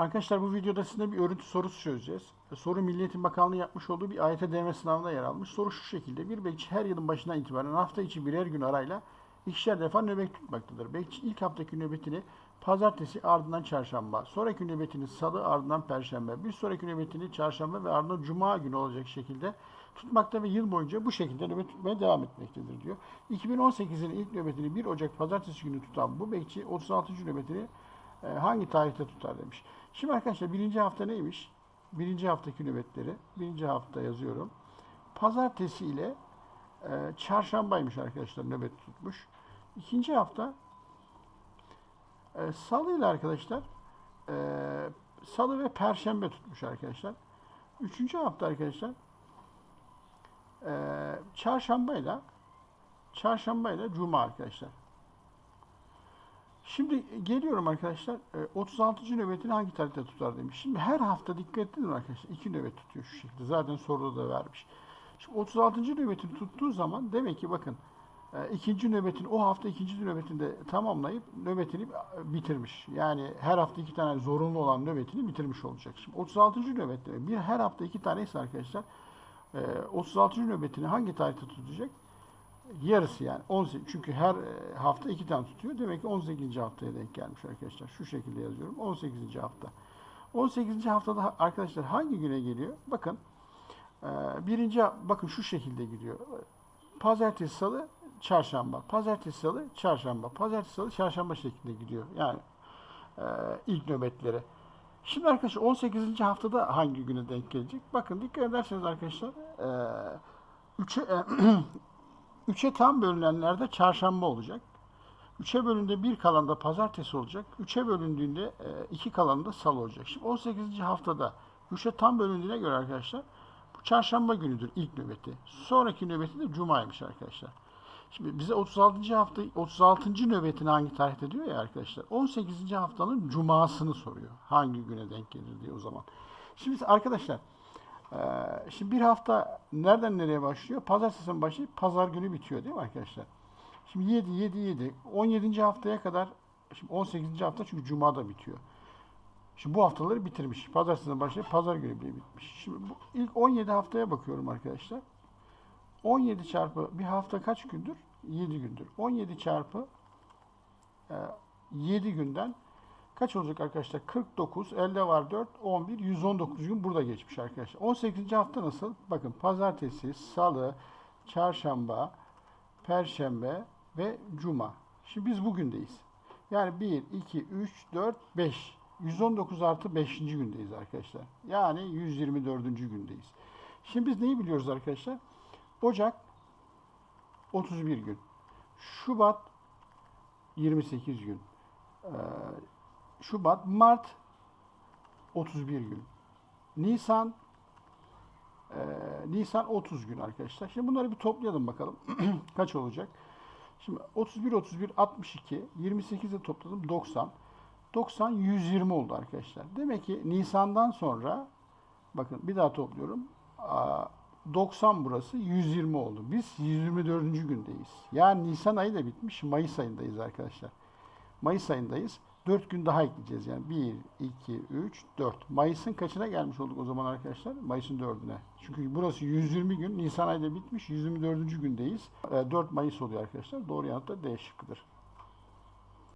Arkadaşlar bu videoda sizinle bir örüntü sorusu çözeceğiz. E, Soru Milli Eğitim Bakanlığı yapmış olduğu bir AYT sınavında yer almış. Soru şu şekilde. Bir bekçi her yılın başından itibaren hafta içi birer gün arayla ikişer defa nöbet tutmaktadır. Bekçi ilk haftaki nöbetini pazartesi ardından çarşamba, sonraki nöbetini salı ardından perşembe, bir sonraki nöbetini çarşamba ve ardından cuma günü olacak şekilde tutmakta ve yıl boyunca bu şekilde nöbet tutmaya devam etmektedir diyor. 2018'in ilk nöbetini 1 Ocak pazartesi günü tutan bu bekçi 36. nöbetini e, hangi tarihte tutar demiş. Şimdi arkadaşlar birinci hafta neymiş? Birinci haftaki nöbetleri. Birinci hafta yazıyorum. Pazartesi ile e, çarşambaymış arkadaşlar nöbet tutmuş. İkinci hafta e, salı ile arkadaşlar e, salı ve perşembe tutmuş arkadaşlar. Üçüncü hafta arkadaşlar e, çarşambayla çarşambayla cuma arkadaşlar. Şimdi geliyorum arkadaşlar. e, 36. nöbetini hangi tarihte tutar demiş. Şimdi her hafta dikkat edin arkadaşlar. iki nöbet tutuyor şu şekilde. Zaten soruda da vermiş. Şimdi 36. nöbetini tuttuğu zaman demek ki bakın e, ikinci nöbetin o hafta ikinci nöbetinde tamamlayıp nöbetini bitirmiş. Yani her hafta iki tane zorunlu olan nöbetini bitirmiş olacak. Şimdi 36. nöbette bir her hafta iki tane ise arkadaşlar e, 36. nöbetini hangi tarihte tutacak? Yarısı yani. 18, çünkü her e, hafta iki tane tutuyor. Demek ki 18. haftaya denk gelmiş arkadaşlar. Şu şekilde yazıyorum. 18. hafta. 18. haftada arkadaşlar hangi güne geliyor? Bakın e, birinci bakın şu şekilde gidiyor. Pazartesi, salı, çarşamba. Pazartesi, salı, çarşamba. Pazartesi, salı, çarşamba şeklinde gidiyor. Yani e, ilk nöbetleri. Şimdi arkadaşlar 18. haftada hangi güne denk gelecek? Bakın dikkat ederseniz arkadaşlar e, üçe, tam bölünenlerde çarşamba olacak. Üçe bölündüğünde bir kalanda pazartesi olacak. Üçe bölündüğünde e, iki kalanda salı olacak. Şimdi 18. haftada üçe tam bölündüğüne göre arkadaşlar bu çarşamba günüdür ilk nöbeti. Sonraki nöbeti de cumaymış arkadaşlar. Şimdi bize 36. hafta 36. nöbetini hangi tarihte diyor ya arkadaşlar. 18. haftanın cumasını soruyor. Hangi güne denk gelir diye o zaman. Şimdi arkadaşlar ee, şimdi bir hafta nereden nereye başlıyor? Pazartesi'nin başlayıp pazar günü bitiyor değil mi arkadaşlar? Şimdi 7, 7, 7. 17. haftaya kadar, şimdi 18. hafta çünkü Cuma da bitiyor. Şimdi bu haftaları bitirmiş. Pazartesi'nden başlayıp pazar günü bile bitmiş. Şimdi bu ilk 17 haftaya bakıyorum arkadaşlar. 17 çarpı bir hafta kaç gündür? 7 gündür. 17 çarpı e, 7 günden Kaç olacak arkadaşlar? 49, elde var 4, 11, 119 gün burada geçmiş arkadaşlar. 18. hafta nasıl? Bakın pazartesi, salı, çarşamba, perşembe ve cuma. Şimdi biz bugündeyiz. Yani 1, 2, 3, 4, 5. 119 artı 5. gündeyiz arkadaşlar. Yani 124. gündeyiz. Şimdi biz neyi biliyoruz arkadaşlar? Ocak 31 gün. Şubat 28 gün. Ee, Şubat, Mart 31 gün. Nisan e, Nisan 30 gün arkadaşlar. Şimdi bunları bir toplayalım bakalım. Kaç olacak? Şimdi 31 31 62 28'de topladım 90. 90 120 oldu arkadaşlar. Demek ki Nisan'dan sonra bakın bir daha topluyorum. 90 burası 120 oldu. Biz 124. gündeyiz. Yani Nisan ayı da bitmiş. Mayıs ayındayız arkadaşlar. Mayıs ayındayız. 4 gün daha ekleyeceğiz yani. 1, 2, 3, 4. Mayıs'ın kaçına gelmiş olduk o zaman arkadaşlar? Mayıs'ın 4'üne. Çünkü burası 120 gün. Nisan ayında bitmiş. 124. gündeyiz. 4 Mayıs oluyor arkadaşlar. Doğru yanıt da D şıkkıdır.